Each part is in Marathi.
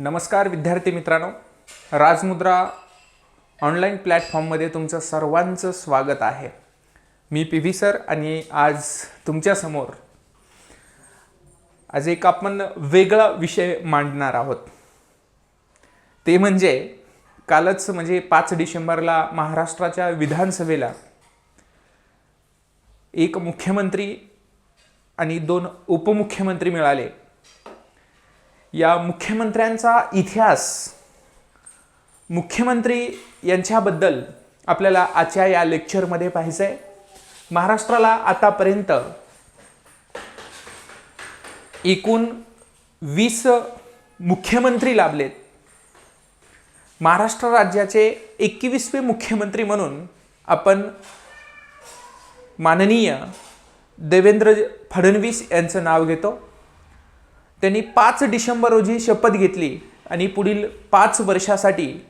नमस्कार विद्यार्थी मित्रांनो. राजमुद्रा ऑनलाईन प्लॅटफॉर्ममध्ये तुमचं सर्वांचं स्वागत आहे. मी पी व्ही सर आणि आज तुमच्यासमोर आज एक आपण वेगळा विषय मांडणार आहोत. ते म्हणजे कालच म्हणजे पाच डिसेंबरला महाराष्ट्राच्या विधानसभेला एक मुख्यमंत्री आणि दोन उपमुख्यमंत्री मिळाले. या मुख्यमंत्र्यांचा इतिहास मुख्यमंत्री यांच्याबद्दल आपल्याला आजच्या या लेक्चरमध्ये पाहिजे आहे. महाराष्ट्राला आतापर्यंत एकूण वीस मुख्यमंत्री लाभलेत. महाराष्ट्र राज्याचे एकवीसवे मुख्यमंत्री म्हणून आपण माननीय देवेंद्र फडणवीस यांचं नाव घेतो. त्यांनी पाच डिसेंबर रोजी शपथ घेतली आणि पुढील पाच वर्षासाठी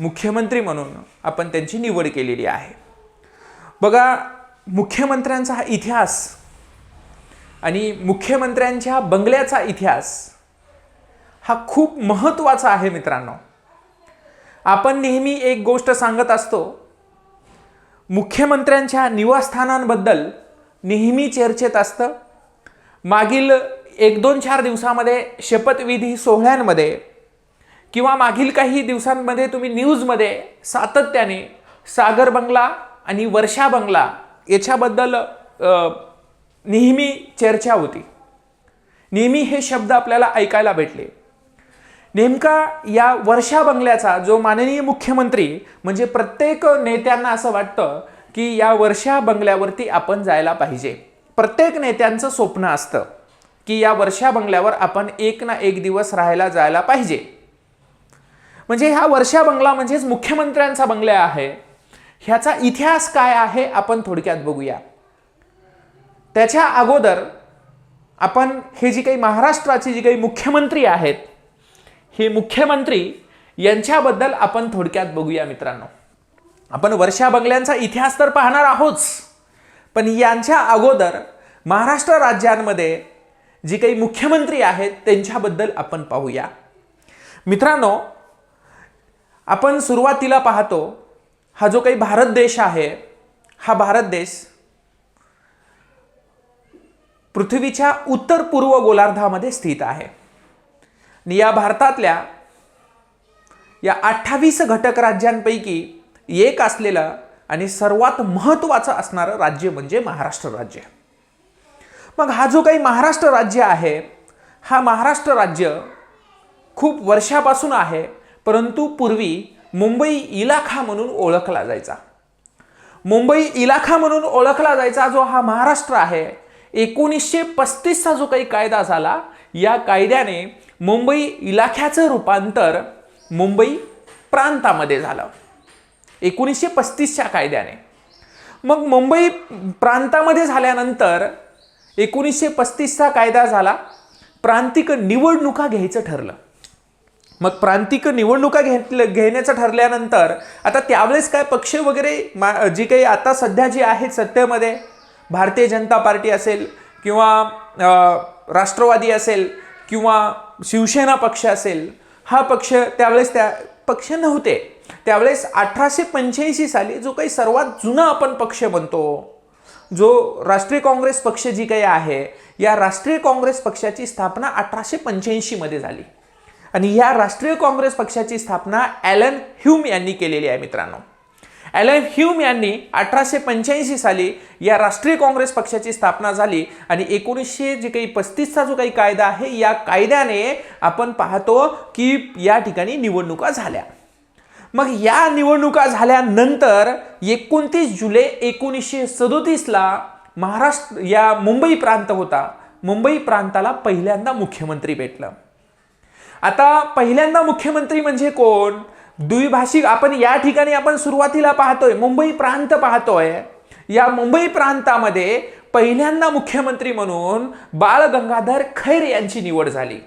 मुख्यमंत्री म्हणून आपण त्यांची निवड केलेली आहे. बघा मुख्यमंत्र्यांचा हा इतिहास आणि मुख्यमंत्र्यांच्या बंगल्याचा इतिहास हा खूप महत्त्वाचा आहे मित्रांनो. आपण नेहमी एक गोष्ट सांगत असतो मुख्यमंत्र्यांच्या निवासस्थानांबद्दल नेहमी चर्चेत असतं. मागील एक दोन चार दिवसामध्ये शपथविधी सोहळ्यांमध्ये किंवा मागील काही दिवसांमध्ये तुम्ही न्यूजमध्ये सातत्याने सागर बंगला आणि वर्षा बंगला याच्याबद्दल नेहमी चर्चा होती. नेहमी हे शब्द आपल्याला ऐकायला भेटले. नेमका या वर्षा बंगल्याचा जो माननीय मुख्यमंत्री म्हणजे प्रत्येक नेत्यांना असं वाटतं की या वर्षा बंगल्यावरती आपण जायला पाहिजे. प्रत्येक नेत्यांचं स्वप्न असतं. की या वर्षा बंगल्यावर आपण एक ना एक दिवस राहायला जायला पाहिजे. म्हणजे हा वर्षा बंगला म्हणजेच मुख्यमंत्र्यांचा बंगला आहे. ह्याचा इतिहास काय आहे आपण थोडक्यात बघूया. त्याच्या अगोदर आपण हे जी काही महाराष्ट्राचे जी काही मुख्यमंत्री आहेत हे मुख्यमंत्री यांच्याबद्दल आपण थोडक्यात बघूया मित्रांनो. आपण वर्षा बंगल्यांचा इतिहास तर पाहणार आहोतच पण यांच्या अगोदर महाराष्ट्र राज्यांमध्ये जी काही मुख्यमंत्री आहेत त्यांच्याबद्दल आपण पाहूया. मित्रांनो आपण सुरुवातीला पाहतो हा जो काही भारत देश आहे हा भारत देश पृथ्वीच्या उत्तर पूर्व गोलार्धामध्ये स्थित आहे. आणि या भारतातल्या या अठ्ठावीस घटक राज्यांपैकी एक असलेलं आणि सर्वात महत्त्वाचं असणारं राज्य म्हणजे महाराष्ट्र राज्य. मग हा जो काही महाराष्ट्र राज्य आहे हा महाराष्ट्र राज्य खूप वर्षापासून आहे परंतु पूर्वी मुंबई इलाखा म्हणून ओळखला जायचा. मुंबई इलाखा म्हणून ओळखला जायचा जो हा महाराष्ट्र आहे एकोणीसशे पस्तीसचा जो काही कायदा झाला या कायद्याने मुंबई इलाख्याचं रूपांतर मुंबई प्रांतामध्ये झालं. एकोणीसशे पस्तीसच्या कायद्याने. मग मुंबई प्रांतामध्ये झाल्यानंतर एकोणीसशे पस्तीसचा कायदा झाला. प्रांतिक निवडणुका घ्यायचं ठरलं. मग प्रांतिक निवडणुका घेतलं घेण्याचं ठरल्यानंतर आता त्यावेळेस काय पक्ष वगैरे मा जी काही आता सध्या जी आहेत सत्तेमध्ये भारतीय जनता पार्टी असेल किंवा राष्ट्रवादी असेल किंवा शिवसेना पक्ष असेल हा पक्ष त्यावेळेस त्या पक्ष नव्हते. त्यावेळेस अठराशे पंच्याऐंशी साली जो काही सर्वात जुना आपण पक्ष म्हणतो जो राष्ट्रीय काँग्रेस पक्ष जी काही आहे या राष्ट्रीय काँग्रेस पक्षाची स्थापना अठराशे पंच्याऐंशीमध्ये झाली. आणि या राष्ट्रीय काँग्रेस पक्षाची स्थापना ॲलन ह्यूम यांनी केलेली आहे मित्रांनो. ॲलन ह्यूम यांनी अठराशे पंच्याऐंशी साली या राष्ट्रीय काँग्रेस पक्षाची स्थापना झाली आणि एकोणीसशे जे काही पस्तीसचा जो काही कायदा आहे या कायद्याने आपण पाहतो की या ठिकाणी निवडणुका झाल्या. मग या निवडणुका झाल्यानंतर एकोणतीस जुलै एकोणीसशे सदोतीसला महाराष्ट्र या मुंबई प्रांत होता. मुंबई प्रांताला पहिल्यांदा मुख्यमंत्री भेटलं. आता पहिल्यांदा मुख्यमंत्री म्हणजे कोण? द्विभाषिक आपण या ठिकाणी आपण सुरुवातीला पाहतोय मुंबई प्रांत पाहतोय. या मुंबई प्रांतामध्ये पहिल्यांदा मुख्यमंत्री म्हणून बाळ गंगाधर खैर यांची निवड झाली.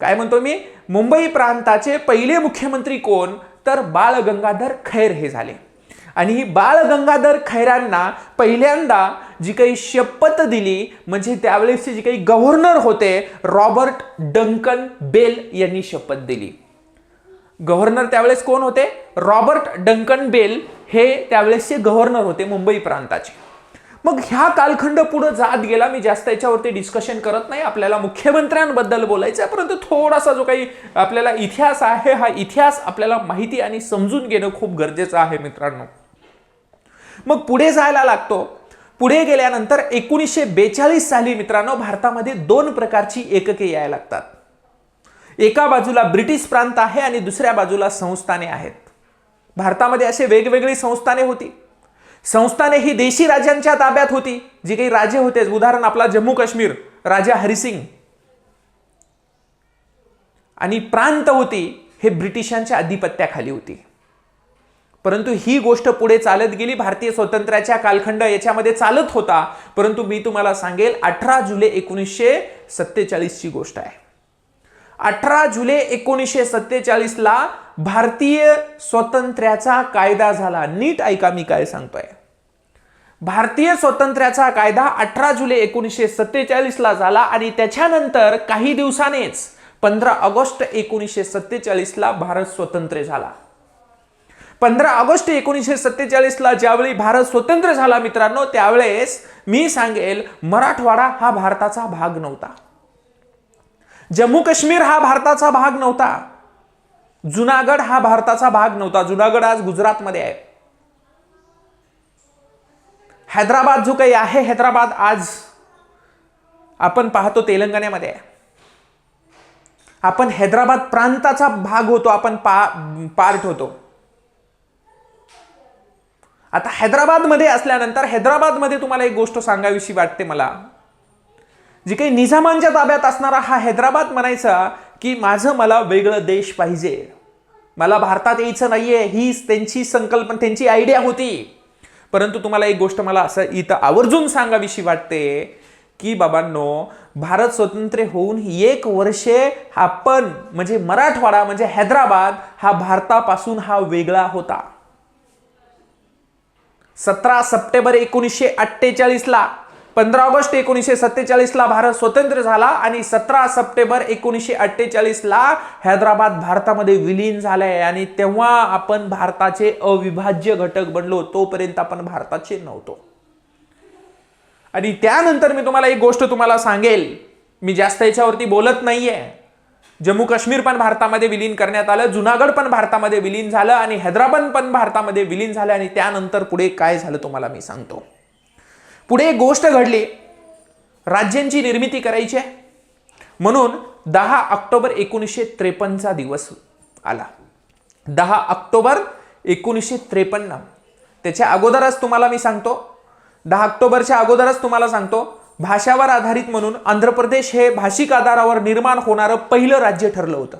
काय म्हणतो मी? मुंबई प्रांताचे पहिले मुख्यमंत्री कोण? तर बाळ गंगाधर खैर हे झाले. आणि बाळ गंगाधर खैरांना पहिल्यांदा जी काही शपथ दिली म्हणजे त्यावेळेसचे जे काही गव्हर्नर होते रॉबर्ट डंकन बेल यांनी शपथ दिली. गव्हर्नर त्यावेळेस कोण होते? रॉबर्ट डंकन बेल हे त्यावेळेसचे गव्हर्नर होते मुंबई प्रांताचे. मग ह्या कालखंड पुढे जात गेला. मी जास्त याच्यावरती डिस्कशन करत नाही. आपल्याला मुख्यमंत्र्यांबद्दल बोलायचं आहे. परंतु थोडासा जो काही आपल्याला इतिहास आहे हा इतिहास आपल्याला माहिती आणि समजून घेणं खूप गरजेचं आहे मित्रांनो. मग पुढे जायला लागतो. पुढे गेल्यानंतर एकोणीसशे बेचाळीस साली मित्रांनो भारतामध्ये दोन प्रकारची एकके यायला लागतात. एका बाजूला ब्रिटिश प्रांत आहे आणि दुसऱ्या बाजूला संस्थाने आहेत. भारतामध्ये असे वेगवेगळी संस्थाने होती. संस्थाने ही देशी राजांच्या ताब्यात होती जी काही राजे होते. उदाहरण आपला जम्मू काश्मीर राजा हरिसिंग. आणि प्रांत होती हे ब्रिटिशांच्या अधिपत्याखाली होती. परंतु ही गोष्ट पुढे चालत गेली. भारतीय स्वातंत्र्याच्या कालखंड याच्यामध्ये चालत होता. परंतु मी तुम्हाला सांगेल अठरा जुलै एकोणीसशे सत्तेचाळीसची गोष्ट आहे. अठरा जुलै एकोणीसशे सत्तेचाळीसला भारतीय स्वातंत्र्याचा कायदा झाला. नीट ऐका मी काय सांगतोय. भारतीय स्वातंत्र्याचा कायदा अठरा जुलै एकोणीसशे सत्तेचाळीसला झाला आणि त्याच्यानंतर काही दिवसानेच पंधरा ऑगस्ट एकोणीसशे सत्तेचाळीसला भारत स्वतंत्र झाला. पंधरा ऑगस्ट एकोणीसशे सत्तेचाळीसला ज्यावेळी भारत स्वतंत्र झाला मित्रांनो त्यावेळेस मी सांगेल मराठवाडा हा भारताचा भाग नव्हता. जम्मू काश्मीर हा भारताचा भाग नव्हता. जुनागड हा भारताचा भाग नव्हता. जुनागड आज गुजरातमध्ये आहे. हैदराबाद जो काही आहे हैदराबाद आज आपण पाहतो तेलंगणामध्ये आहे. आपण हैदराबाद प्रांताचा भाग होतो आपण पा पार्ट होतो. आता हैदराबादमध्ये असल्यानंतर हैदराबादमध्ये तुम्हाला एक गोष्ट सांगावीशी वाटते मला. जी काही निझामांच्या ताब्यात असणारा हा हैदराबाद म्हणायचा की माझं मला वेगळं देश पाहिजे. मला भारतात यायचं नाहीये हीच त्यांची संकल्पना त्यांची आयडिया होती. परंतु तुम्हाला एक गोष्ट मला असं इथं आवर्जून सांगावीशी वाटते की बाबांनो भारत स्वतंत्र होऊन एक वर्षे आपण म्हणजे मराठवाडा म्हणजे हैदराबाद हा भारतापासून हा वेगळा होता. सतरा सप्टेंबर एकोणीसशे अठ्ठेचाळीसला पंधरा ऑगस्ट एकोणीसशे सत्तेचाळीसला भारत स्वतंत्र झाला आणि सतरा सप्टेंबर एकोणीसशे अठ्ठेचाळीसला हैदराबाद भारतामध्ये विलीन झालाय. आणि तेव्हा आपण भारताचे अविभाज्य घटक बनलो तोपर्यंत आपण भारताचे नव्हतो. आणि त्यानंतर मी तुम्हाला एक गोष्ट तुम्हाला सांगेल. मी जास्त याच्यावरती बोलत नाहीये. जम्मू काश्मीर पण भारतामध्ये विलीन करण्यात आलं जुनागड पण भारतामध्ये विलीन झालं आणि हैदराबाद पण भारतामध्ये विलीन झालं आणि त्यानंतर पुढे काय झालं तुम्हाला मी सांगतो. पुढे एक गोष्ट घडली. राज्यांची निर्मिती करायची आहे. म्हणून दहा ऑक्टोबर एकोणीसशे त्रेपन्नचा दिवस आला. दहा ऑक्टोबर एकोणीसशे त्रेपन्न. त्याच्या अगोदरच तुम्हाला मी सांगतो. दहा ऑक्टोबरच्या अगोदरच तुम्हाला सांगतो. भाषावर आधारित म्हणून आंध्र प्रदेश हे भाषिक आधारावर निर्माण होणारं पहिलं राज्य ठरलं होतं.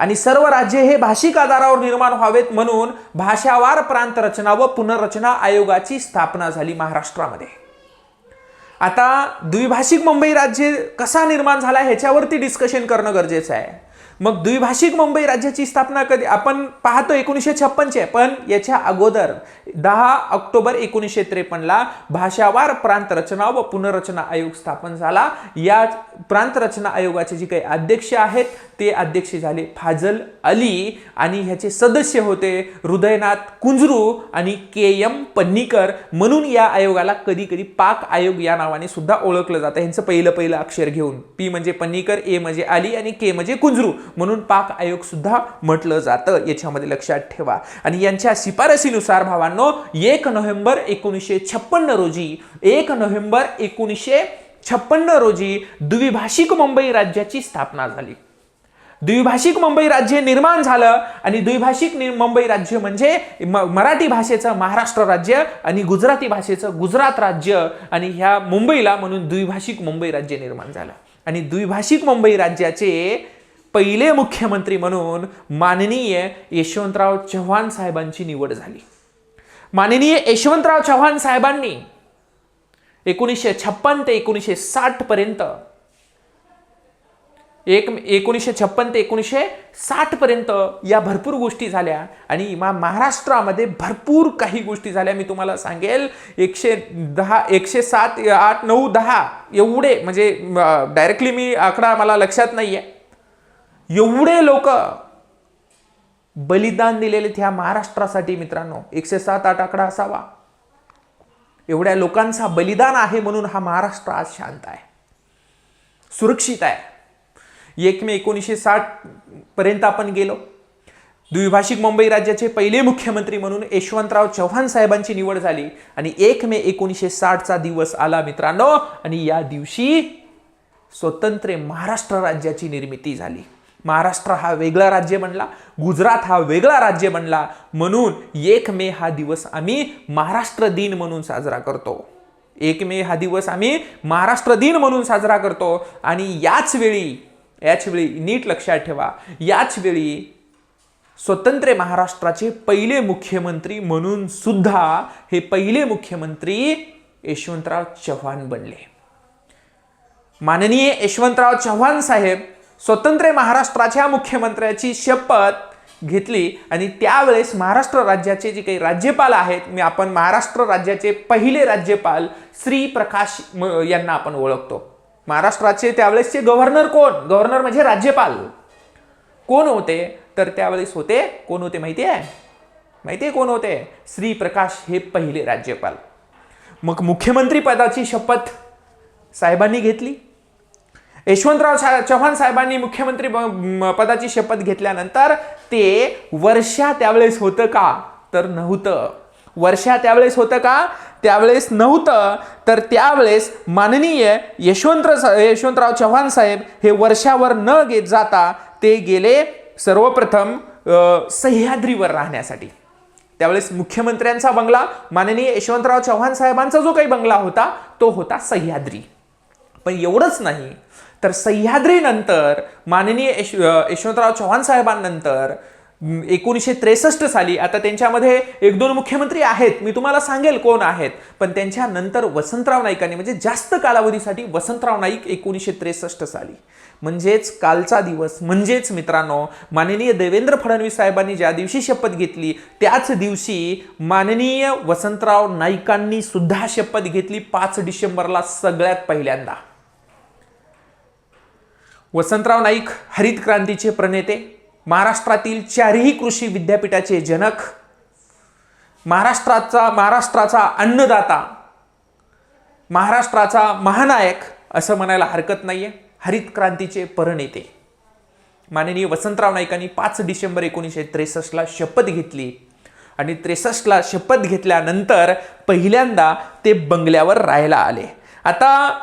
आणि सर्व राज्ये हे भाषिक आधारावर निर्माण व्हावेत म्हणून भाषावार प्रांत रचना व पुनर्रचना आयोगाची स्थापना झाली महाराष्ट्रामध्ये. आता द्विभाषिक मुंबई राज्य कसा निर्माण झाला ह्याच्यावरती डिस्कशन करणं गरजेचं आहे. मग द्विभाषिक मुंबई राज्याची स्थापना कधी? आपण पाहतो एकोणीसशे छप्पनचे पण याच्या अगोदर दहा ऑक्टोबर एकोणीसशे त्रेपन्नला भाषावार प्रांत रचना व पुनर्रचना आयोग स्थापन झाला. या प्रांत रचना आयोगाचे जे काही अध्यक्ष आहेत ते अध्यक्ष झाले फाजल अली आणि ह्याचे सदस्य होते हृदयनाथ कुंजरू आणि के एम पन्नीकर. म्हणून या आयोगाला कधी कधी पाक आयोग या नावाने सुद्धा ओळखलं जातं. ह्यांचं पहिलं पहिलं अक्षर घेऊन. पी म्हणजे पन्नीकर ए म्हणजे अली आणि के म्हणजे कुंजरू. म्हणून पाक आयोग सुद्धा म्हटलं जातं. याच्यामध्ये लक्षात ठेवा. आणि यांच्या शिफारसीनुसार भावांनो एक नोव्हेंबर एकोणीसशे छप्पन्न रोजी एक नोव्हेंबर एकोणीसशे छप्पन्न रोजी द्विभाषिक मुंबई राज्याची स्थापना झाली. द्विभाषिक मुंबई राज्य निर्माण झालं आणि द्विभाषिक मुंबई राज्य म्हणजे म- मराठी भाषेचं महाराष्ट्र राज्य आणि गुजराती भाषेचं गुजरात राज्य आणि ह्या मुंबईला म्हणून द्विभाषिक मुंबई राज्य निर्माण झालं. आणि द्विभाषिक मुंबई राज्याचे पहिले मुख्यमंत्री म्हणून माननीय यशवंतराव चव्हाण साहेबांची निवड झाली. माननीय यशवंतराव चव्हाण साहेबांनी एकोणीसशे छप्पन ते एकोणीसशे साठ पर्यंत एक एकोणीसशे छप्पन ते एकोणीसशे साठ पर्यंत या भरपूर गोष्टी झाल्या आणि मा महाराष्ट्रामध्ये भरपूर काही गोष्टी झाल्या. मी तुम्हाला सांगेल एकशे दहा एकशे सात आठ नऊ दहा एवढे म्हणजे डायरेक्टली मी आकडा मला लक्षात नाही आहे एवढे लोक बलिदान दिलेले ह्या महाराष्ट्रासाठी मित्रांनो. एकशे सात आठ आकडा असावा. एवढ्या लोकांचा बलिदान आहे म्हणून हा महाराष्ट्र आज शांत आहे. सुरक्षित आहे. एक मे एकोणीसशे साठ पर्यंत आपण गेलो. द्विभाषिक मुंबई राज्याचे पहिले मुख्यमंत्री म्हणून यशवंतराव चव्हाण साहेबांची निवड झाली. आणि एक मे एकोणीसशे साठचा दिवस आला मित्रांनो. आणि या दिवशी स्वतंत्र महाराष्ट्र राज्याची निर्मिती झाली. महाराष्ट्र हा वेगळा राज्य बनला गुजरात हा वेगळा राज्य बनला. म्हणून एक मे हा दिवस आम्ही महाराष्ट्र दिन म्हणून साजरा करतो. एक मे हा दिवस आम्ही महाराष्ट्र दिन म्हणून साजरा करतो. आणि याच वेळी याच वेळी नीट लक्षात ठेवा याच वेळी स्वतंत्र महाराष्ट्राचे पहिले मुख्यमंत्री म्हणून सुद्धा हे पहिले मुख्यमंत्री यशवंतराव चव्हाण बनले. माननीय यशवंतराव चव्हाण साहेब स्वतंत्र महाराष्ट्राच्या मुख्यमंत्र्याची शपथ घेतली आणि त्यावेळेस महाराष्ट्र राज्याचे जे काही राज्यपाल आहेत मी आपण महाराष्ट्र राज्याचे पहिले राज्यपाल श्री प्रकाश म- यांना आपण ओळखतो. महाराष्ट्राचे त्यावेळेसचे गव्हर्नर कोण? गव्हर्नर म्हणजे राज्यपाल. कोण होते? तर त्यावेळेस होते कोण होते माहिती आहे? माहिती आहे कोण होते? श्री प्रकाश हे पहिले राज्यपाल. मग मुख्यमंत्री पदाची शपथ साहेबांनी घेतली? यशवंतराव चव्हाण साहेबांनी मुख्यमंत्री पदाची शपथ घेतल्यानंतर ते वर्षा त्यावेळेस होतं का? तर नव्हतं. वर्षा त्यावेळेस होतं का? त्यावेळेस नव्हतं. तर त्यावेळेस माननीय यशवंत यशवंतराव चव्हाण साहेब हे वर्षावर न घेत जाता ते गेले सर्वप्रथम सह्याद्रीवर राहण्यासाठी. त्यावेळेस मुख्यमंत्र्यांचा बंगला माननीय यशवंतराव चव्हाण साहेबांचा जो काही बंगला होता तो होता सह्याद्री. पण एवढंच नाही. तर सह्याद्रीनंतर माननीय यश यशवंतराव चव्हाण साहेबांनंतर एकोणीसशे त्रेसष्ट साली आता त्यांच्यामध्ये एक दोन मुख्यमंत्री आहेत मी तुम्हाला सांगेल कोण आहेत पण त्यांच्यानंतर वसंतराव नाईकांनी म्हणजे जास्त कालावधीसाठी वसंतराव नाईक एकोणीसशे त्रेसष्ट साली. म्हणजेच कालचा दिवस म्हणजेच मित्रांनो माननीय देवेंद्र फडणवीस साहेबांनी ज्या दिवशी शपथ घेतली त्याच दिवशी माननीय वसंतराव नाईकांनी सुद्धा शपथ घेतली पाच डिसेंबरला सगळ्यात पहिल्यांदा. वसंतराव नाईक हरित क्रांतीचे प्रणेते महाराष्ट्रातील चारही कृषी विद्यापीठाचे जनक महाराष्ट्राचा महाराष्ट्राचा अन्नदाता महाराष्ट्राचा महानायक असं म्हणायला हरकत नाहीये. हरित क्रांतीचे परनेते. माननीय वसंतराव नाईकांनी पाच डिसेंबर एकोणीसशे त्रेसष्टला शपथ घेतली. आणि त्रेसष्टला शपथ घेतल्यानंतर पहिल्यांदा ते बंगल्यावर राहायला आले. आता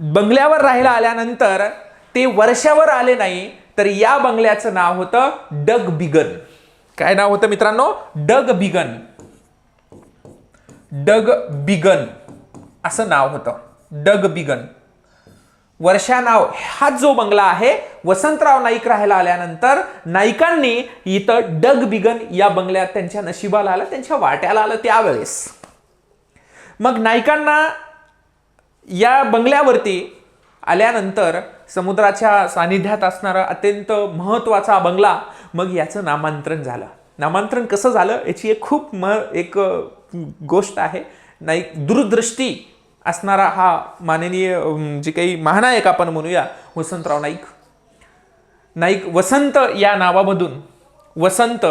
बंगल्यावर राहायला आल्यानंतर ते वर्षावर आले नाही तर या बंगल्याचं नाव होतं डग बिगन. काय नाव होतं मित्रांनो? Doug Biggin. Doug Biggin. असं नाव होतं. डग बिगन. वर्षा नाव हा जो बंगला आहे वसंतराव नाईक राहायला आल्यानंतर नाईकांनी इथं डग बिगन या बंगल्यात त्यांच्या नशिबाला आलं त्यांच्या वाट्याला आलं त्यावेळेस. मग नाईकांना या बंगल्यावरती आल्यानंतर समुद्राच्या सानिध्यात असणारा अत्यंत महत्त्वाचा बंगला. मग याचं नामांतरण झालं. नामांतरण कसं झालं? याची एक खूप म एक गोष्ट आहे. नाईक दूरदृष्टी असणारा हा माननीय जे काही महानायक आपण म्हणूया वसंतराव नाईक. नाईक वसंत या नावामधून वसंत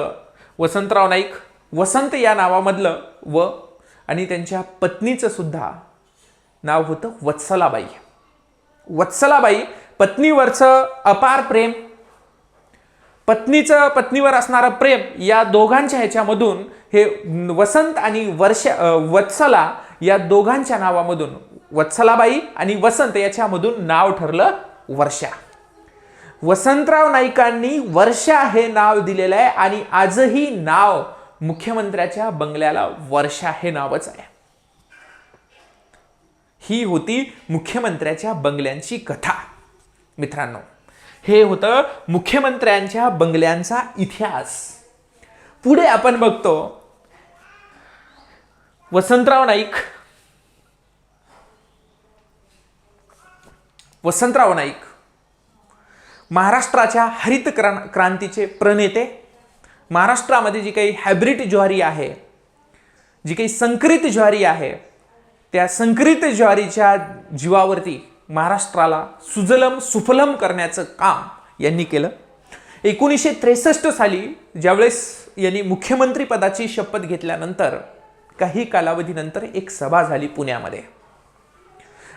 वसंतराव नाईक वसंत या नावामधलं व आणि त्यांच्या पत्नीचं सुद्धा नाव होतं वत्सलाबाई. वत्सलाबाई पत्नीवरचं अपार प्रेम पत्नीचं पत्नीवर असणारं प्रेम या दोघांच्या ह्याच्यामधून हे वसंत आणि वर्ष वत्सला या दोघांच्या नावामधून वत्सलाबाई आणि वसंत याच्यामधून नाव ठरलं वर्षा. वसंतराव नाईकांनी वर्षा हे नाव दिलेलं आहे आणि आजही नाव मुख्यमंत्र्याच्या बंगल्याला वर्षा हे नावच आहे. ही होती मुख्यमंत्र्याच्या बंगल्यांची कथा. मित्रांनो हे होतं मुख्यमंत्र्यांच्या बंगल्यांचा इतिहास. पुढे आपण बघतो वसंतराव नाईक. वसंतराव नाईक महाराष्ट्राच्या हरित क्रां क्रांतीचे प्रणेते. महाराष्ट्रामध्ये जी काही हायब्रिड ज्वारी आहे जी काही संकरित ज्वारी आहे त्या संकरित ज्वारीच्या जीवावरती महाराष्ट्राला सुजलम सुफलम करण्याचं काम यांनी केलं. एकोणीसशे त्रेसष्ट साली ज्यावेळेस यांनी मुख्यमंत्रीपदाची शपथ घेतल्यानंतर काही कालावधीनंतर एक सभा झाली पुण्यामध्ये.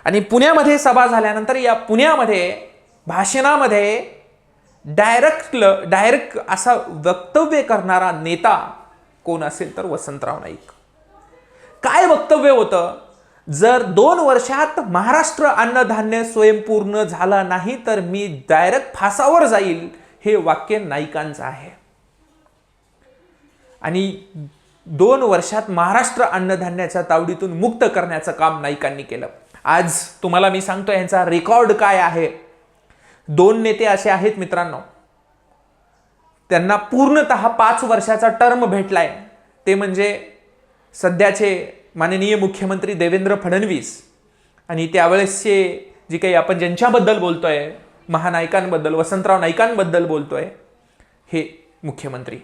आणि पुण्यामध्ये सभा झाल्यानंतर या पुण्यामध्ये भाषणामध्ये डायरेक्ट डायरेक्ट असा वक्तव्य करणारा नेता कोण असेल तर वसंतराव नाईक. काय वक्तव्य होतं? जर दोन वर्षात महाराष्ट्र अन्नधान्य स्वयंपूर्ण झाला नाही तर मी डायरेक्ट फासावर जाईल हे वाक्य नाईकांचं आहे. आणि दोन वर्षात महाराष्ट्र अन्नधान्याच्या तावडीतून मुक्त करण्याचं काम नाईकांनी केलं. आज तुम्हाला मी सांगतो यांचा रेकॉर्ड काय आहे. दोन नेते असे आहेत मित्रांनो. त्यांना पूर्णतः पाच वर्षाचा टर्म भेटलाय. ते म्हणजे सध्याचे माननीय मुख्यमंत्री देवेंद्र फडणवीस आणि त्यावेळेसचे जे काही आपण ज्यांच्याबद्दल बोलतो आहे महानायकांबद्दल वसंतराव नाईकांबद्दल आहे हे मुख्यमंत्री.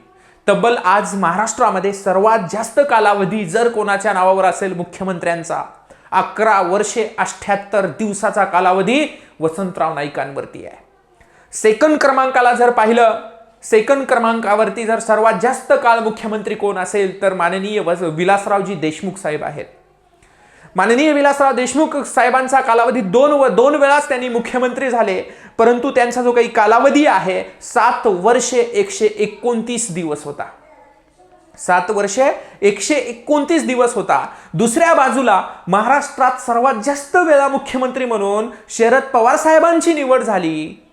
तब्बल आज महाराष्ट्रामध्ये सर्वात जास्त कालावधी जर कोणाच्या नावावर असेल मुख्यमंत्र्यांचा अकरा वर्षे अठ्ठ्याहत्तर दिवसाचा कालावधी वसंतराव नाईकांवरती आहे. सेकंड क्रमांकाला जर पाहिलं सेकंड क्रमांकावरती जर सर्वात जास्त काळ मुख्यमंत्री कोण असेल तर माननीय विलासरावजी देशमुख साहेब आहेत. माननीय विलासराव देशमुख साहेबांचा कालावधी दोन व दोन वेळाच त्यांनी मुख्यमंत्री झाले परंतु त्यांचा जो काही कालावधी आहे सात वर्षे एकशे एकोणतीस दिवस होता. सात वर्षे एकशे एकोणतीस दिवस होता. दुसऱ्या बाजूला महाराष्ट्रात सर्वात जास्त वेळा मुख्यमंत्री म्हणून शरद पवार साहेबांची निवड झाली.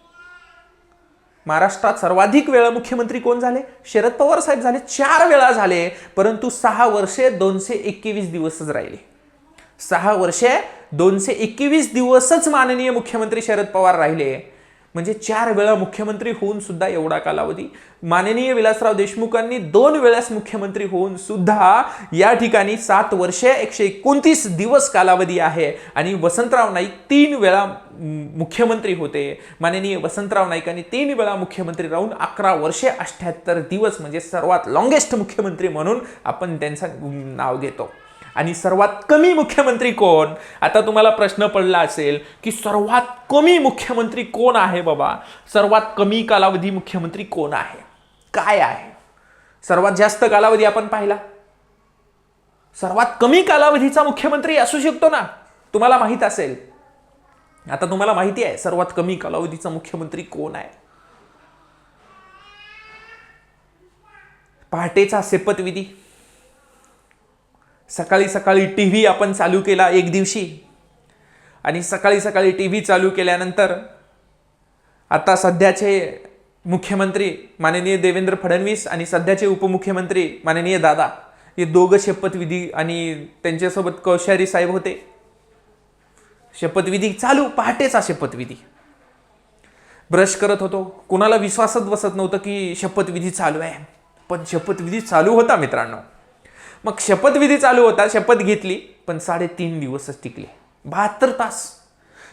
महाराष्ट्रात सर्वाधिक वेळा मुख्यमंत्री कोण झाले? शरद पवार साहेब झाले. चार वेळा झाले. परंतु सहा वर्षे दोनशे एकवीस दिवसच राहिले. सहा वर्षे दोनशे एकवीस दिवसच माननीय मुख्यमंत्री शरद पवार राहिले. म्हणजे चार वेळा मुख्यमंत्री होऊन सुद्धा एवढा कालावधी. माननीय विलासराव देशमुखांनी दोन वेळास मुख्यमंत्री होऊन सुद्धा या ठिकाणी सात वर्षे एकशे एकोणतीस दिवस कालावधी आहे. आणि वसंतराव नाईक तीन वेळा मुख्यमंत्री होते. माननीय वसंतराव नाईकांनी तीन वेळा मुख्यमंत्री राहून अकरा वर्षे अठ्ठ्याहत्तर दिवस म्हणजे सर्वात लॉंगेस्ट मुख्यमंत्री म्हणून आपण त्यांचं नाव घेतो. आणि सर्वात कमी मुख्यमंत्री कोण? आता तुम्हाला प्रश्न पडला असेल की सर्वात कमी मुख्यमंत्री कोण आहे बाबा? सर्वात कमी कालावधी मुख्यमंत्री कोण आहे? काय आहे? सर्वात जास्त कालावधी आपण पाहिला? सर्वात कमी कालावधीचा मुख्यमंत्री असू शकतो ना? तुम्हाला माहीत असेल. आता तुम्हाला माहिती आहे सर्वात कमी कालावधीचा मुख्यमंत्री कोण आहे? पहाटेचा शपथविधी सकाळी सकाळी टी व्ही आपण चालू केला एक दिवशी. आणि सकाळी सकाळी टी व्ही चालू केल्यानंतर आता सध्याचे मुख्यमंत्री माननीय देवेंद्र फडणवीस आणि सध्याचे उपमुख्यमंत्री माननीय दादा हे दोघं शपथविधी आणि त्यांच्यासोबत कौशारी साहेब होते. शपथविधी चालू पहाटेचा शपथविधी. ब्रश करत होतो. कुणाला विश्वासच बसत नव्हतं की शपथविधी चालू आहे. पण शपथविधी चालू होता मित्रांनो. मग शपथविधी चालू होता शपथ घेतली पण साडेतीन दिवसच टिकले. बहात्तर तास.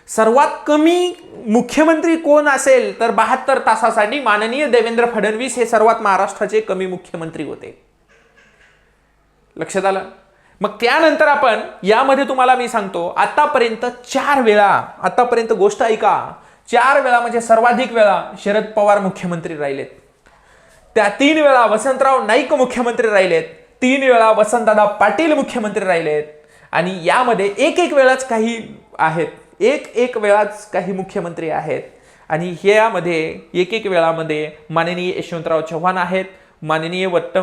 सर्वात कमी मुख्यमंत्री कोण असेल तर बहात्तर तासासाठी माननीय देवेंद्र फडणवीस हे सर्वात महाराष्ट्राचे कमी मुख्यमंत्री होते. लक्षात आलं? मग त्यानंतर आपण यामध्ये तुम्हाला मी सांगतो आतापर्यंत चार वेळा आतापर्यंत गोष्ट ऐका. चार वेळा म्हणजे सर्वाधिक वेळा शरद पवार मुख्यमंत्री राहिलेत. त्या तीन वेळा वसंतराव नाईक मुख्यमंत्री राहिलेत. तीन वेळा वसंतदादा पाटील मुख्यमंत्री राहिलेत. आणि यामध्ये एक एक वेळाच काही आहेत. एक एक वेळाच काही मुख्यमंत्री आहेत. आणि यामध्ये एक एक वेळामध्ये माननीय यशवंतराव चव्हाण आहेत. माननीय वट्ट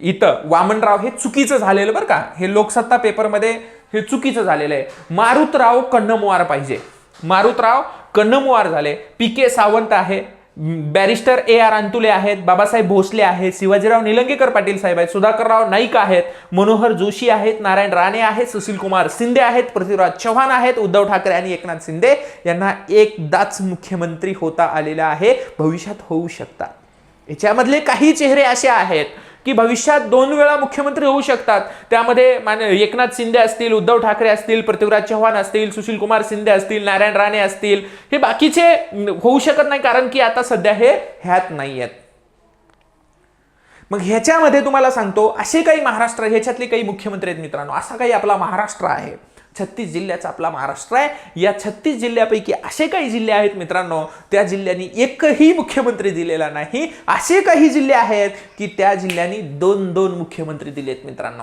इथं वामनराव हे चुकीचं झालेलं बरं का. हे लोकसत्ता पेपरमध्ये हे चुकीचं झालेलं आहे. मारुतराव कन्नमवार पाहिजे. मारुतराव कन्नमवार झाले. पी के सावंत आहे. बॅरिस्टर ए आर अंतुले आहेत बाबासाहेब भोसले आहेत शिवाजीराव निलंगेकर पाटील साहेब आहेत सुधाकरराव नाईक आहेत मनोहर जोशी आहेत नारायण राणे आहेत सुशील कुमार शिंदे आहेत पृथ्वीराज चव्हाण आहेत उद्धव ठाकरे आणि एकनाथ शिंदे यांना एकदाच मुख्यमंत्री होता आलेला आहे. भविष्यात होऊ शकतात. याच्यामधले काही चेहरे असे आहेत. की भविष्यात दोन वेळा मुख्यमंत्री होऊ शकतात. त्यामध्ये मान एकनाथ शिंदे असतील उद्धव ठाकरे असतील पृथ्वीराज चव्हाण असतील सुशील कुमार शिंदे असतील नारायण राणे असतील हे बाकीचे होऊ शकत नाही कारण की आता सध्या हे ह्यात नाही आहेत मग ह्याच्यामध्ये तुम्हाला सांगतो असे काही महाराष्ट्र ह्याच्यातले काही मुख्यमंत्री आहेत मित्रांनो. असा काही आपला महाराष्ट्र आहे. छत्तीस जिल्ह्याचा आपला महाराष्ट्र आहे. या छत्तीस जिल्ह्यापैकी असे काही जिल्हे आहेत मित्रांनो त्या जिल्ह्यांनी एकही मुख्यमंत्री दिलेला नाही. असे काही जिल्हे आहेत की त्या जिल्ह्यांनी दोन दोन मुख्यमंत्री दिलेत मित्रांनो.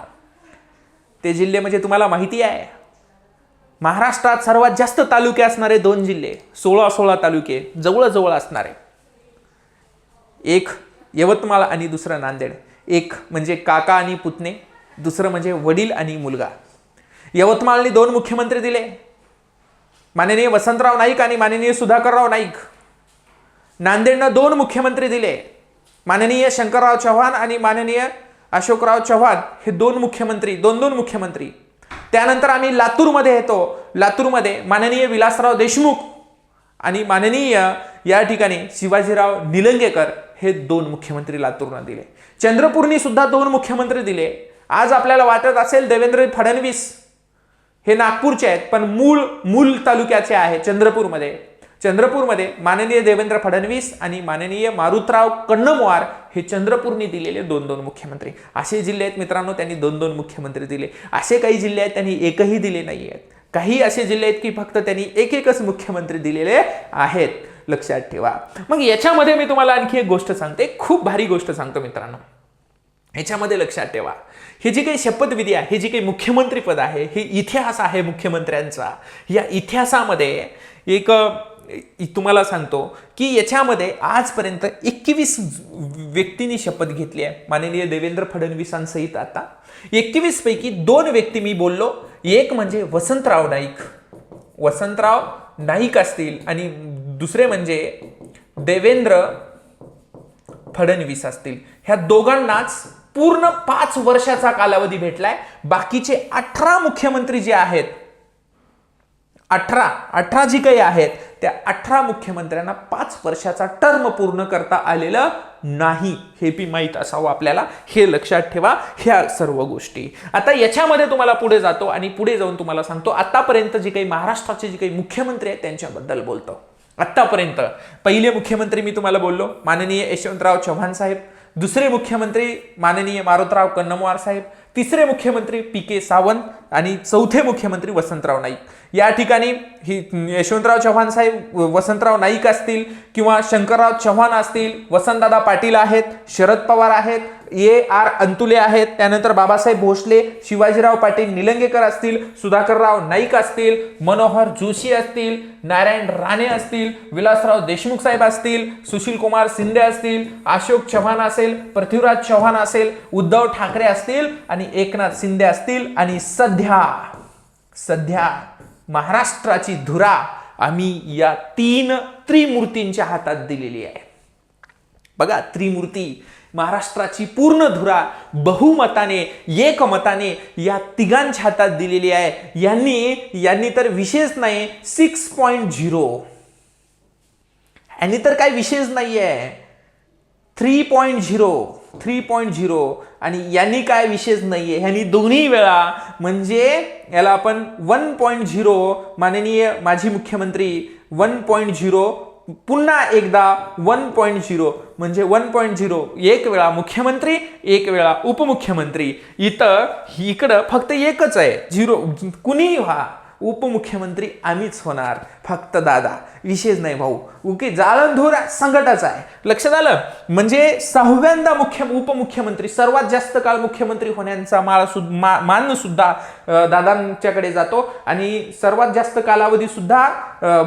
ते जिल्हे म्हणजे तुम्हाला माहिती आहे. महाराष्ट्रात सर्वात जास्त तालुके असणारे दोन जिल्हे सोळा सोळा तालुके जवळजवळ असणारे. एक यवतमाळ आणि दुसरं नांदेड. एक म्हणजे काका आणि पुतणे दुसरं म्हणजे वडील आणि मुलगा. यवतमाळने दोन मुख्यमंत्री दिले. माननीय वसंतराव नाईक आणि माननीय सुधाकरराव नाईक. नांदेडनं दोन मुख्यमंत्री दिले. माननीय शंकरराव चव्हाण आणि माननीय अशोकराव चव्हाण हे दोन मुख्यमंत्री दोन दोन मुख्यमंत्री. त्यानंतर आम्ही लातूरमध्ये येतो. लातूरमध्ये माननीय विलासराव देशमुख आणि माननीय या ठिकाणी शिवाजीराव निलंगेकर हे दोन मुख्यमंत्री लातूरनं दिले. चंद्रपूरनी सुद्धा दोन मुख्यमंत्री दिले. आज आपल्याला वाटत असेल देवेंद्र फडणवीस हे नागपूरचे आहेत पण मूळ मूल तालुक्याचे आहे चंद्रपूरमध्ये. चंद्रपूरमध्ये माननीय देवेंद्र फडणवीस आणि माननीय मारुतराव कन्नमवार हे चंद्रपूरने दिलेले दोन दोन मुख्यमंत्री. असे जिल्हे आहेत मित्रांनो त्यांनी दोन दोन मुख्यमंत्री दिले. असे काही जिल्हे आहेत त्यांनी एकही दिले नाही आहेत. काही असे जिल्हे आहेत की फक्त त्यांनी एक एकच मुख्यमंत्री दिलेले आहेत. लक्षात ठेवा. मग याच्यामध्ये मी तुम्हाला आणखी एक गोष्ट सांगते. खूप भारी गोष्ट सांगतो मित्रांनो. ह्याच्यामध्ये लक्षात ठेवा. हे जी काही शपथविधी आहे हे जे काही मुख्यमंत्री पद आहे हे इतिहास आहे मुख्यमंत्र्यांचा. या इतिहासामध्ये एक तुम्हाला सांगतो की याच्यामध्ये आजपर्यंत एकवीस व्यक्तींनी शपथ घेतली आहे. माननीय देवेंद्र फडणवीसांसहित आता. एकवीस पैकी दोन व्यक्ती मी बोललो. एक म्हणजे वसंतराव नाईक. वसंतराव नाईक असतील आणि दुसरे म्हणजे देवेंद्र फडणवीस असतील. ह्या दोघांनाच पूर्ण पाच वर्षाचा कालावधी भेटलाय. बाकीचे अठरा मुख्यमंत्री जे आहेत अठरा अठरा जी काही आहेत त्या अठरा मुख्यमंत्र्यांना पाच वर्षाचा टर्म पूर्ण करता आलेलं नाही हे बी माहीत असावं आपल्याला. हे लक्षात ठेवा ह्या सर्व गोष्टी. आता याच्यामध्ये तुम्हाला पुढे जातो आणि पुढे जाऊन तुम्हाला सांगतो आतापर्यंत जी काही महाराष्ट्राचे जे काही मुख्यमंत्री आहेत त्यांच्याबद्दल बोलतो. आत्तापर्यंत पहिले मुख्यमंत्री मी तुम्हाला बोललो माननीय यशवंतराव चव्हाण साहेब. दुसरे मुख्यमंत्री माननीय मारुतराव कन्नमवार साहेब तिसरे मुख्यमंत्री पी के सावंत आणि चौथे मुख्यमंत्री वसंतराव नाईक. या ठिकाणी ही यशवंतराव चव्हाण साहेब वसंतराव नाईक असतील किंवा शंकरराव चव्हाण असतील वसंतदादा पाटील आहेत शरद पवार आहेत ए आर अंतुले आहेत त्यानंतर बाबासाहेब भोसले शिवाजीराव पाटील निलंगेकर असतील सुधाकरराव नाईक असतील मनोहर जोशी असतील नारायण राणे असतील विलासराव देशमुख साहेब असतील सुशील कुमार शिंदे असतील अशोक चव्हाण असेल पृथ्वीराज चव्हाण असेल उद्धव ठाकरे असतील आणि एकनाथ शिंदे असतील आणि सध्या सध्या महाराष्ट्राची धुरा आम्ही या तीन त्रिमूर्तींच्या हातात दिलेली आहे. बघा त्रिमूर्ती महाराष्ट्राची पूर्ण धुरा बहुमताने एकमताने या तिघांच्या हातात दिलेली आहे. यांनी यांनी तर विशेष नाही सिक्स पॉईंट झिरो यांनी तर काय विशेष नाही आहे three point zero three point zero आणि यांनी काय विशेष नाहीये. ह्यांनी दोन्ही वेळा म्हणजे याला आपण वन पॉईंट झिरो माननीय माजी मुख्यमंत्री वन पॉईंट झिरो पुन्हा एकदा वन पॉईंट झिरो म्हणजे वन पॉईंट झिरो एक वेळा मुख्यमंत्री एक वेळा उपमुख्यमंत्री. इथं इकडं फक्त एकच आहे. झिरो कुणीही व्हा. उपमुख्यमंत्री आम्हीच होणार. फक्त दादा. विशेष नाही भाऊ. ओके जाळंधूर संकटाचा आहे. लक्षात आलं? म्हणजे सहाव्यांदा मुख्य उपमुख्यमंत्री सर्वात जास्त काळ मुख्यमंत्री होण्याचा माळ सुद्धा मा, मान सुद्धा दादांच्याकडे जातो. आणि सर्वात जास्त कालावधी सुद्धा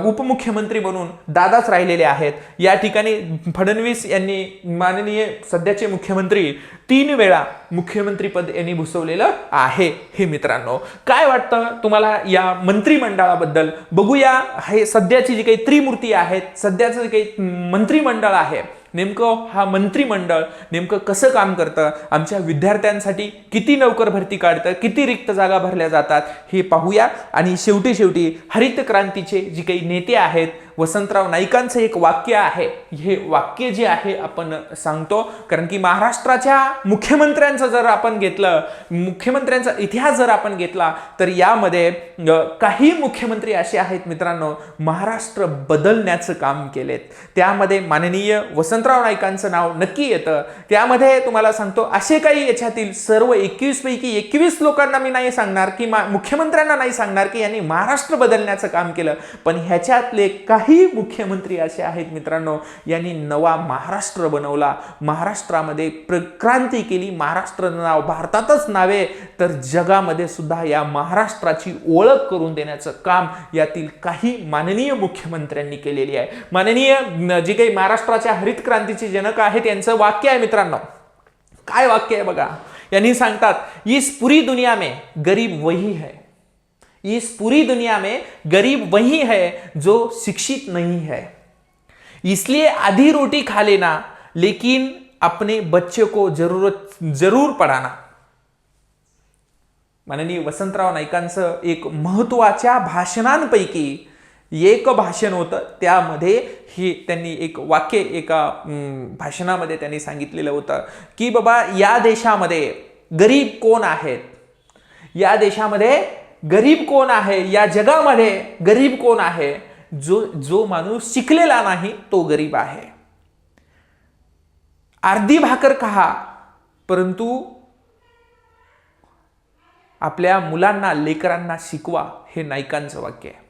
उपमुख्यमंत्री म्हणून दादाच राहिलेले आहेत. या ठिकाणी फडणवीस यांनी माननीय सध्याचे मुख्यमंत्री तीन वेळा मुख्यमंत्रीपद यांनी भुसवलेलं आहे. हे मित्रांनो काय वाटतं तुम्हाला या मंत्रिमंडळाबद्दल? बघूया हे सध्याची जी काही त्रिमूर्ती आहेत सध्याचं जे काही मंत्रिमंडळ आहे नेमकं हा मंत्रिमंडळ नेमकं कसं काम करतं? आमच्या विद्यार्थ्यांसाठी किती नोकर भरती काढतं? किती रिक्त जागा भरल्या जातात? हे पाहूया. आणि शेवटी शेवटी हरित क्रांतीचे जे काही नेते आहेत वसंतराव नाईकांचं एक वाक्य आहे. हे वाक्य जे आहे आपण सांगतो. कारण की महाराष्ट्राच्या मुख्यमंत्र्यांचं जर आपण घेतलं मुख्यमंत्र्यांचा इतिहास जर आपण घेतला तर यामध्ये काही मुख्यमंत्री असे आहेत मित्रांनो महाराष्ट्र बदलण्याचं काम केलेत. त्यामध्ये माननीय वसंत वसंतराव नाईकांचं नाव नक्की येतं. त्यामध्ये तुम्हाला सांगतो असे काही याच्यातील सर्व एकवीस पैकी एकवीस लोकांना मी नाही सांगणार की मा- मुख्यमंत्र्यांना नाही सांगणार की यांनी महाराष्ट्र बदलण्याचं काम केलं. पण ह्याच्यातले काही मुख्यमंत्री असे आहेत मित्रांनो यांनी नवा महाराष्ट्र बनवला. महाराष्ट्रामध्ये प्रक्रांती केली. महाराष्ट्र नाव भारतातच नावे तर जगामध्ये सुद्धा या महाराष्ट्राची ओळख करून देण्याचं काम यातील काही माननीय मुख्यमंत्र्यांनी केलेली आहे. माननीय जे काही महाराष्ट्राच्या हरित क्रांतीचे जनक आहेत यांचं वाक्य आहे मित्रांनो. काय वाक्य आहे बघा? यांनी सांगतात इस पुरी दुनिया में गरीब वही है. इस पूरी दुनिया में गरीब वही है जो शिक्षित नहीं है। इसलिए आधी रोटी खा लेना लेकिन अपने बच्चे को जरूरत जरूर पढ़ाना। माननीय वसंतराव नाईकांचं एक महत्त्वाच्या भाषणांपैकी एक भाषण होतं. त्यामध्ये हे त्यांनी एक वाक्य एका भाषणामध्ये त्यांनी सांगितलेलं होतं की बाबा या देशामध्ये गरीब कोण आहेत? या देशामध्ये गरीब कोण आहे? या जगामध्ये गरीब कोण आहे? जो जो माणूस शिकलेला नाही तो गरीब आहे. अर्धी भाकर कहा परंतु आपल्या मुलांना लेकरांना शिकवा हे नायकांचं वाक्य आहे.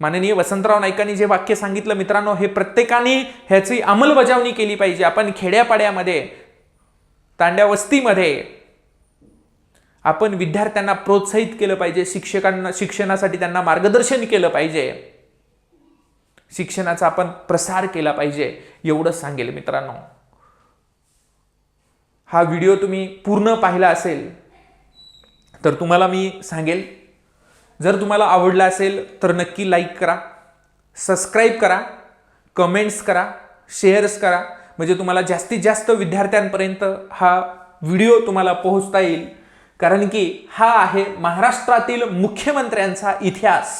माननीय वसंतराव नाईकांनी जे वाक्य सांगितलं मित्रांनो हे प्रत्येकाने ह्याची अंमलबजावणी केली पाहिजे. आपण खेड्यापाड्यामध्ये तांड्या वस्तीमध्ये आपण विद्यार्थ्यांना प्रोत्साहित केलं पाहिजे. शिक्षकांना शिक्षणासाठी त्यांना मार्गदर्शन केलं पाहिजे. शिक्षणाचा आपण प्रसार केला पाहिजे एवढं सांगेल मित्रांनो. हा व्हिडिओ तुम्ही पूर्ण पाहिला असेल तर तुम्हाला मी सांगेल जर तुम्हाला आवडला असेल तर नक्की लाईक करा सबस्क्राईब करा कमेंट्स करा शेअर्स करा. म्हणजे तुम्हाला जास्तीत जास्त विद्यार्थ्यांपर्यंत हा व्हिडिओ तुम्हाला पोहोचता येईल. कारण की हा आहे महाराष्ट्रातील मुख्यमंत्र्यांचा इतिहास.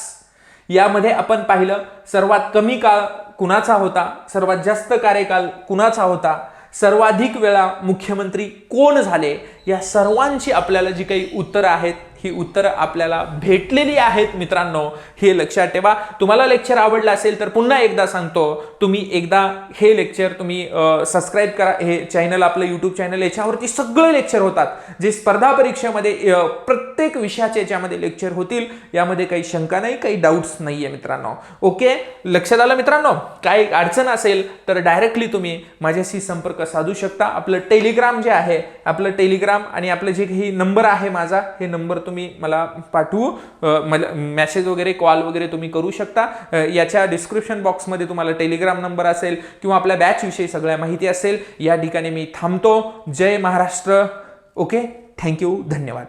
यामध्ये आपण पाहिलं सर्वात कमी काळ कुणाचा होता सर्वात जास्त कार्यकाल कुणाचा होता सर्वाधिक वेळा मुख्यमंत्री कोण झाले या सर्वांची आपल्याला जी काही उत्तरं आहेत ही उत्तरं आपल्याला भेटलेली आहेत मित्रांनो हे लक्षात ठेवा. तुम्हाला लेक्चर आवडलं असेल तर पुन्हा एकदा सांगतो तुम्ही एकदा हे लेक्चर तुम्ही सबस्क्राईब करा. हे चॅनल आपलं यूट्यूब चॅनल याच्यावरती सगळे लेक्चर होतात जे स्पर्धा परीक्षेमध्ये प्रत्येक विषयाचे याच्यामध्ये लेक्चर होतील यामध्ये काही शंका नाही काही डाऊट्स नाही आहे मित्रांनो. ओके लक्षात आलं मित्रांनो? काय अडचण असेल तर डायरेक्टली तुम्ही माझ्याशी संपर्क साधू शकता. आपलं टेलिग्राम जे आहे आपलं टेलिग्राम आणि आपलं जे काही नंबर आहे माझा हे नंबर तुम्ही मला पाठवू. मला मेसेज वगैरे कॉल वगैरे तुम्ही करू शकता. याच्या डिस्क्रिप्शन बॉक्समध्ये तुम्हाला टेलिग्राम नंबर असेल किंवा आपल्या बॅचविषयी सगळ्या माहिती असेल. या ठिकाणी मी थांबतो. जय महाराष्ट्र. ओके थँक्यू धन्यवाद.